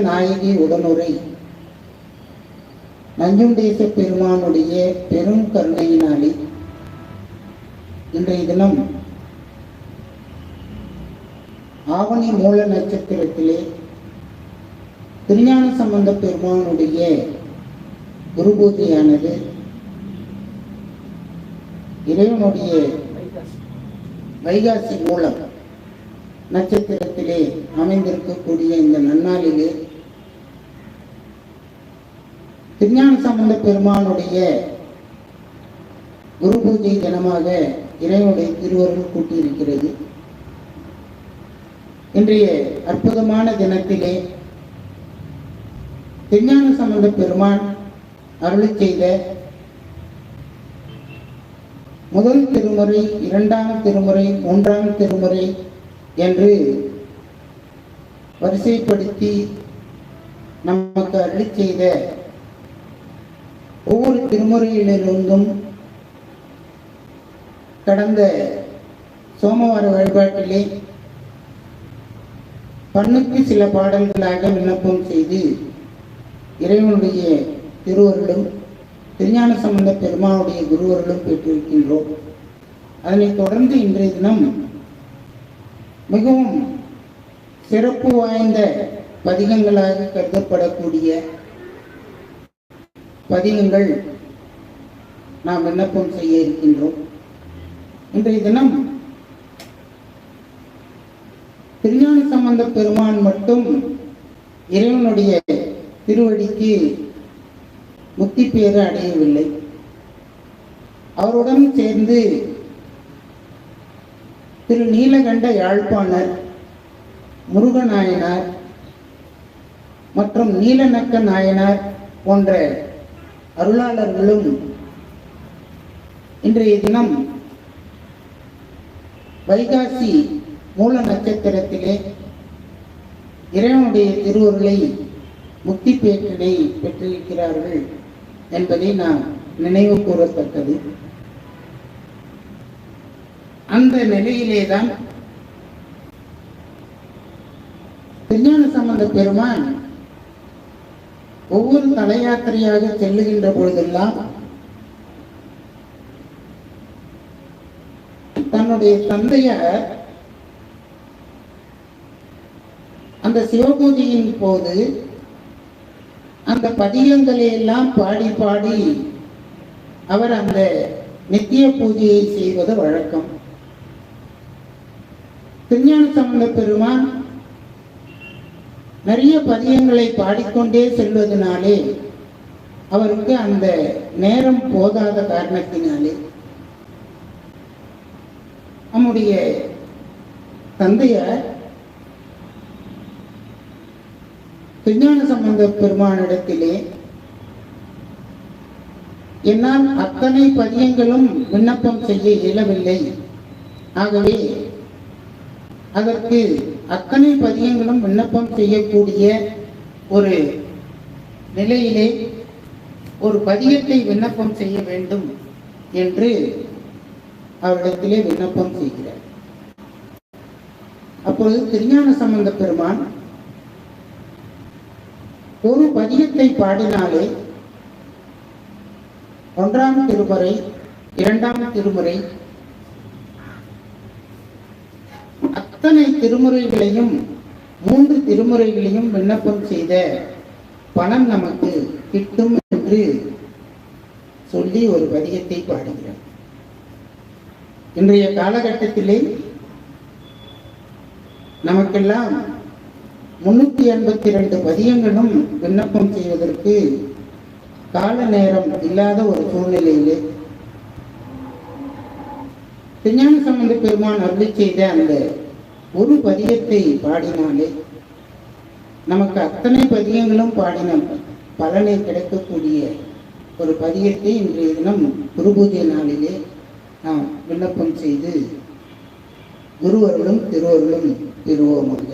நாயகி உடனுரை. நஞ்சுண்டேச பெருமானுடைய பெரும் கருணையினாலே இன்றைய தினம் ஆவணி மூல நட்சத்திரத்திலே திருஞான சம்பந்த பெருமானுடைய குரு பூஜையானது இறைவனுடைய வைகாசி மூலம் நட்சத்திரத்திலே அமைந்திருக்கக்கூடிய இந்த நன்னாளிலே திருஞான சம்பந்த பெருமானுடைய குரு பூஜை தினமாக இறைவனுடைய திருவருள் கூட்டியிருக்கிறது. இன்றைய அற்புதமான தினத்திலே திருஞான சம்பந்த பெருமான் அருளை செய்த முதல் திருமுறை இரண்டாம் திருமுறை மூன்றாம் திருமுறை என்று வரிசைப்படுத்தி நமக்கு அருளி செய்த ஒவ்வொரு திருமுறையிலிருந்தும் கடந்த சோமவார வழிபாட்டிலே பண்ணுக்கு சில பாடல்களாக விண்ணப்பம் செய்து இறைவனுடைய திருவருளும் திருஞான சம்பந்த பெருமானுடைய குருவருளும் பெற்றிருக்கின்றோம். அதனைத் தொடர்ந்து இன்றைய தினம் மிகவும் சிறப்பு வாய்ந்த பதிகங்களாக கருதப்படக்கூடிய பதிகங்கள் நாம் விண்ணப்பம் செய்ய இருக்கின்றோம். இன்றைய தினம் திருஞான சம்பந்த பெருமான் மட்டும் இறைவனுடைய திருவடிக்கு முக்தி பேறு அடையவில்லை. அவருடன் சேர்ந்து திரு நீலகண்ட யாழ்ப்பாணர் முருகநாயனார் மற்றும் நீலநக்க நாயனார் போன்ற அருளாளர்களும் இன்றைய தினம் வைகாசி மூல நட்சத்திரத்திலே இறைவனுடைய திருவருளை முக்தி பேற்றினை பெற்றிருக்கிறார்கள் என்பதை நாம் நினைவு கூறத்தக்கது. அந்த நிலையிலேதான் திருஞான சம்பந்த பெருமான் ஒவ்வொரு தல யாத்திரையாக செல்லுகின்ற பொழுதெல்லாம் தன்னுடைய தந்தையார் அந்த சிவபூஜையின் போது அந்த பதிகங்களை எல்லாம் பாடி பாடி அவர் அந்த நித்திய பூஜையை செய்வது வழக்கம். திருஞான சம்பந்த பெருமான் நிறைய பதியங்களை பாடிக்கொண்டே செல்வதனாலே அவருக்கு அந்த நேரம் போதாத காரணத்தினாலே நம்முடைய தந்தையார் விஞ்ஞான சம்பந்த பெருமானிடத்திலே என்னால் அத்தனை பதியங்களும் விண்ணப்பம் செய்ய இயலவில்லை. ஆகவே அதற்கு அத்தனை பதியங்களும் விண்ணப்பம் செய்யக்கூடிய ஒரு நிலையிலே ஒரு பதியத்தை விண்ணப்பம் செய்ய வேண்டும் என்று அவரிடத்திலே விண்ணப்பம் செய்கிறார். அப்பொழுது திருஞான சம்பந்த பெருமான் ஒரு பதியத்தை பாடினாலே ஒன்றாம் திருமுறை இரண்டாம் திருமுறை அத்தனை திருமுறைகளையும் மூன்று திருமுறைகளையும் விண்ணப்பம் செய்த பணம் நமக்கு கிட்டும் என்று சொல்லி ஒரு பதிகத்தை பாடுகிறார் இன்றைய காலகட்டத்திலே நமக்கெல்லாம் முன்னூத்தி எண்பத்தி ரெண்டு பதியங்களும் விண்ணப்பம் செய்வதற்கு கால நேரம் இல்லாத ஒரு சூழ்நிலையிலே திருஞான சம்பந்த பெருமான் அருளி செய்த அந்த ஒரு பதியத்தை பாடினாலே நமக்கு அத்தனை பதியங்களும் பாடின பலனை கிடைக்கக்கூடிய ஒரு பதியத்தை இன்றைய தினம் குருபூஜை நாளிலே நாம் விண்ணப்பம் செய்து குருவர்களும் திருவர்களும் பெறுவோமாக